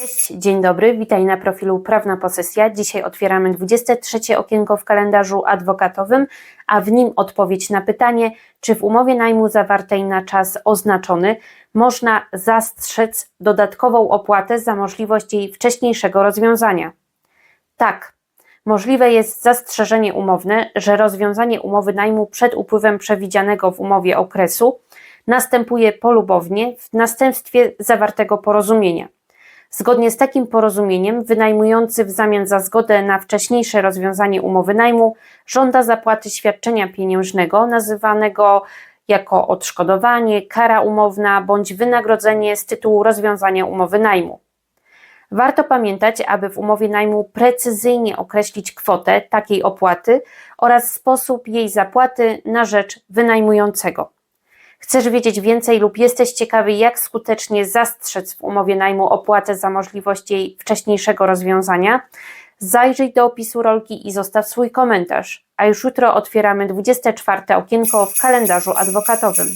Cześć, dzień dobry, witaj na profilu Prawna Posesja. Dzisiaj otwieramy 23 okienko w kalendarzu adwokatowym, a w nim odpowiedź na pytanie, czy w umowie najmu zawartej na czas oznaczony można zastrzec dodatkową opłatę za możliwość jej wcześniejszego rozwiązania. Tak, możliwe jest zastrzeżenie umowne, że rozwiązanie umowy najmu przed upływem przewidzianego w umowie okresu następuje polubownie w następstwie zawartego porozumienia. Zgodnie z takim porozumieniem, wynajmujący w zamian za zgodę na wcześniejsze rozwiązanie umowy najmu żąda zapłaty świadczenia pieniężnego, nazywanego jako odszkodowanie, kara umowna bądź wynagrodzenie z tytułu rozwiązania umowy najmu. Warto pamiętać, aby w umowie najmu precyzyjnie określić kwotę takiej opłaty oraz sposób jej zapłaty na rzecz wynajmującego. Chcesz wiedzieć więcej lub jesteś ciekawy, jak skutecznie zastrzec w umowie najmu opłatę za możliwość jej wcześniejszego rozwiązania? Zajrzyj do opisu rolki i zostaw swój komentarz. A już jutro otwieramy 24 okienko w kalendarzu adwokatowym.